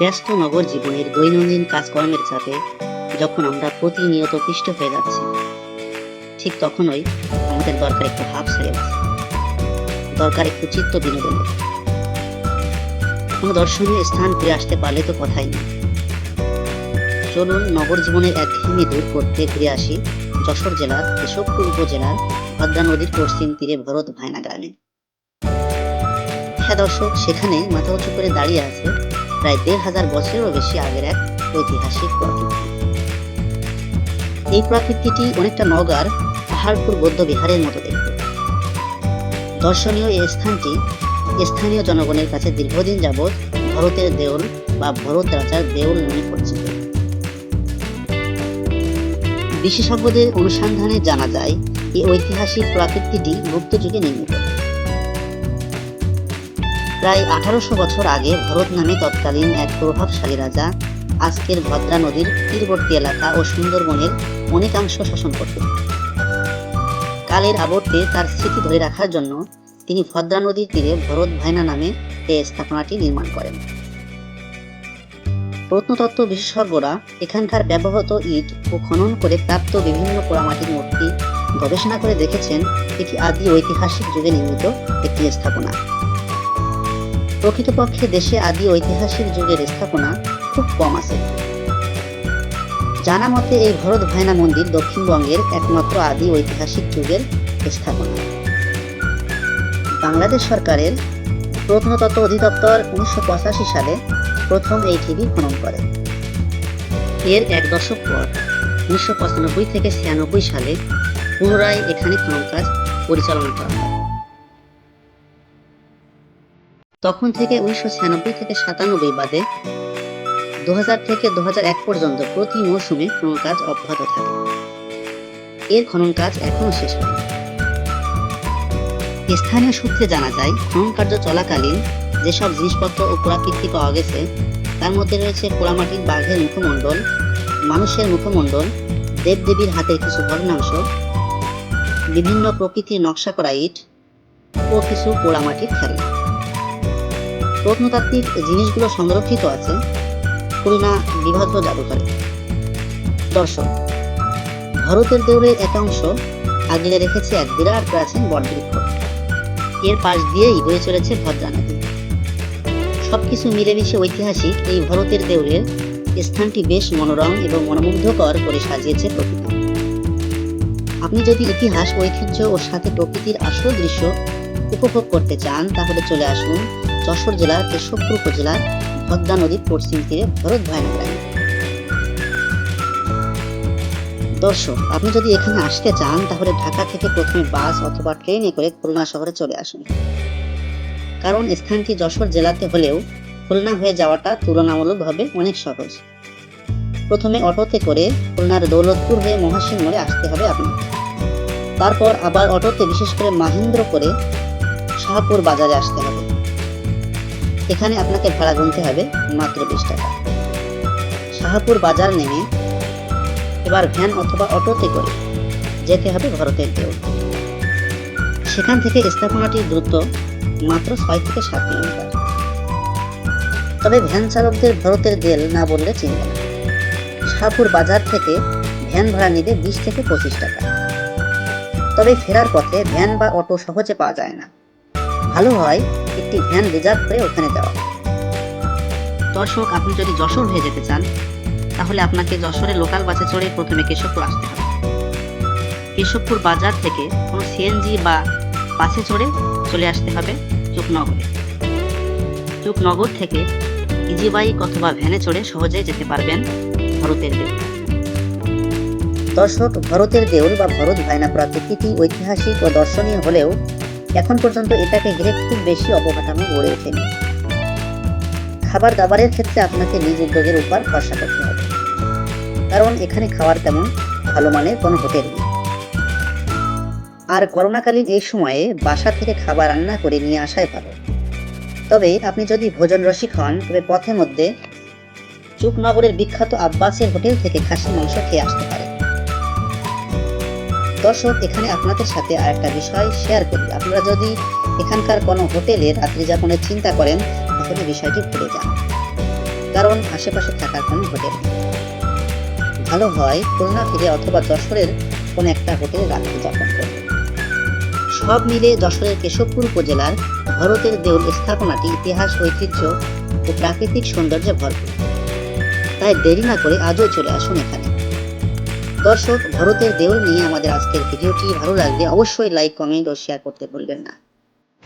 ব্যস্ত নগর জীবনের দৈনন্দিন কাজকর্মের চাপে যখন আমরা প্রতিনিয়ত পিষ্ট হয়ে যাচ্ছি, ঠিক তখনই আমাদের দরকার একটু হাফ আছে দরকার একটু চিত্ত বিনোদনের। কোনো দর্শনীয় স্থান ফিরে আসতে পারলে তো কথাই নেই। চলুন নগর জীবনের একঘেয়েমি দূর করতে ফিরে আসি যশোর জেলার, কেশবপুর উপজেলার ভদ্রা নদীর পশ্চিম তীরে ভরত ভায়না গ্রামে হ্যাঁ দর্শক, সেখানে মাথা উঁচু করে দাঁড়িয়ে আছে প্রায় দেড় হাজার বছরেরও বেশি আগের এক ঐতিহাসিক প্রাকৃতি। এই প্রাকৃতিটি অনেকটা নগার পাহাড়পুর বৌদ্ধ বিহারের মতো দেখতে। দর্শনীয় এই স্থানটি স্থানীয় জনগণের কাছে দীর্ঘদিন যাবৎ ভরতের দেউল বা ভরত রাজার দেউল নামে পরিচিত। বিশেষজ্ঞদের অনুসন্ধানে জানা যায়, এই ঐতিহাসিক প্রাকৃতিটি গুপ্ত যুগে নির্মিত। প্রায় আঠারোশো বছর আগে ভরত নামে তৎকালীন এক প্রভাবশালী রাজা আজকের ভদ্রা নদীর তীরবর্তী এলাকা ও সুন্দরবনের অনেকাংশ শাসন করতেন। কালের আবর্তে তার স্মৃতি ধরে রাখার জন্য তিনি ভদ্রা নদীর তীরে ভরত ভাইনা নামে এই স্থাপনাটি নির্মাণ করেন। প্রত্নতত্ত্ব বিশেষজ্ঞরা এখানকার ব্যবহৃত ইট ও খনন করে প্রাপ্ত বিভিন্ন পোড়ামাটির মূর্তি গবেষণা করে দেখেছেন এটি আদি ঐতিহাসিক যুগে নির্মিত একটি স্থাপনা। প্রকৃতপক্ষে দেশে আদি ঐতিহাসিক যুগের স্থাপনা খুব কম আছে। জানা মতে এই ভরত ভায়না মন্দির দক্ষিণবঙ্গের একমাত্র আদি ঐতিহাসিক যুগের স্থাপনা। বাংলাদেশ সরকারের প্রত্নতত্ত্ব অধিদপ্তর উনিশশো পঁচাশি সালে প্রথম এই ঢিবি খনন করে। এর এক দশক পর উনিশশো পঁচানব্বই থেকে ছিয়ানব্বই সালে পুনরায় এখানে খনন কাজ পরিচালনা করা হয়। তখন থেকে উনিশশো ছিয়ানব্বই থেকে সাতানব্বই বাদে দু হাজার থেকে দু হাজার এক পর্যন্ত প্রতি মৌসুমে খনন কাজ অব্যাহত থাকে। এর খনন কাজ এখনও শেষ হয়নি। স্থানীয় সূত্রে জানা যায়, খনন কার্য চলাকালীন যেসব জিনিসপত্র ও পুরাকীর্তি পাওয়া গেছে, তার মধ্যে রয়েছে পোড়ামাটির বাঘের মুখমণ্ডল, মানুষের মুখমণ্ডল, দেবদেবীর হাতের কিছু ভগ্নাংশ, বিভিন্ন প্রকৃতির নকশা করা ইট ও কিছু পোড়ামাটির খেলনা প্রত্নতাত্ত্বিক জিনিসগুলো সংরক্ষিত আছে, খুলনা বিভাজ্য জাদুঘরে। দর্শক, ভরতের দেউলের একাংশ আগলে রেখেছে এক বিরাট প্রাচীন বটবৃক্ষ। এর পাশ দিয়েই বয়ে চলেছে ভদ্রা নদী সবকিছু মিলেমিশে ঐতিহাসিক এই ভরতের দেউলের স্থানটি বেশ মনোরম এবং মনোমুগ্ধকর করে সাজিয়েছে প্রকৃতি। আপনি যদি ইতিহাস, ঐতিহ্য ও সাথে প্রকৃতির আসল দৃশ্য উপভোগ করতে চান, তাহলে চলে আসুন যশোর জেলার কেশবপুর উপজেলার ভদ্রা নদীর পশ্চিম তীরে ভরত ভায়না গ্রামে দর্শক, আপনি যদি এখানে আসতে চান, তাহলে ঢাকা থেকে প্রথমে বাস অথবা ট্রেনে করে খুলনা শহরে চলে আসুন। কারণ স্থানটি যশোর জেলাতে হলেও খুলনা হয়ে যাওয়াটা তুলনামূলকভাবে অনেক সহজ। প্রথমে অটোতে করে খুলনার দৌলতপুর হয়ে মহাসিন মোড়ে আসতে হবে আপনাকে। তারপর আবার অটোতে বিশেষ করে মাহিন্দ্র করে শাহপুর বাজারে আসতে হবে। এখানে আপনাকে ভাড়া গুনতে হবে মাত্র বিশ টাকা। শাহপুর বাজার নেমে এবার ভ্যান অথবা অটোতে করে যেতে হবে ভরতের দেউল সেখান থেকে স্থাপনাটির দূরত্ব মাত্র ছয় থেকে সাত কিলোমিটার। তবে ভ্যান চালকদের ভরতের দেল না বললে চিন্তা শাহপুর বাজার থেকে ভ্যান ভাড়া নিবে বিশ থেকে পঁচিশ টাকা। তবে ফেরার পথে ভ্যান বা অটো সহজে পাওয়া যায় না। ভালো হয় একটি ভ্যান রিজার্ভ করে ওখানে যাওয়া। দর্শক, আপনি যদি যশোর হয়ে যেতে চান, তাহলে আপনাকে যশোরে লোকাল বাসে চড়ে প্রথমে কেশবপুর আসতে হবে। কেশবপুর বাজার থেকে কোনো সিএনজি বা বাসে চড়ে চলে আসতে হবে চুকনগরে চুকনগর থেকে ইজি বাইক অথবা ভ্যানে চড়ে সহজে যেতে পারবেন ভরতের দেউল। দর্শক, ভরতের দেউল বা ভরত ভাইনা প্রাকৃতিক ঐতিহাসিক ও দর্শনীয় হলেও এখন পর্যন্ত এটাকে ঘিরে খুব বেশি অবকাঠামো গড়ে ওঠেনি। খাবার দাবারের ক্ষেত্রে আপনাকে নিজ উদ্যোগের উপর ভরসা করতে হবে। কারণ এখানে খাওয়ার তেমন ভালো মানের কোনো হোটেল নেই। আর করোনাকালীন এই সময়ে বাসা থেকে খাবার রান্না করে নিয়ে আসাই ভালো। তবে আপনি যদি ভোজন রসিক হন, তবে পথে মধ্যে চুকনগরের বিখ্যাত আব্বাসের হোটেল থেকে খাসি মাংস খেয়ে আসতে পারেন। দর্শক, এখানে আপনাদের সাথে আরেকটা বিষয় শেয়ার করি। আপনারা যদি এখানকার কোনো হোটেলে রাত্রি যাপনের চিন্তা করেন, তাহলে বিষয়টি ভুলে যান। কারণ আশেপাশে থাকার কোনো হোটেল ভালো হয় খুলনা ফিরে অথবা যশোরের কোনো একটা হোটেলে রাত্রি যাপন করবে সব মিলে যশোরের কেশবপুর উপজেলার ভরতের দেউল স্থাপনাটি ইতিহাস, ঐতিহ্য ও প্রাকৃতিক সৌন্দর্যে ভরপুর। তাই দেরি না করে আজও চলে আসুন এখানে। দর্শক, ভরতের দেউল নিয়ে আমাদের আজকের ভিডিওটি ভালো লাগলে অবশ্যই লাইক কমেন্ট ও শেয়ার করতে ভুলবেন না।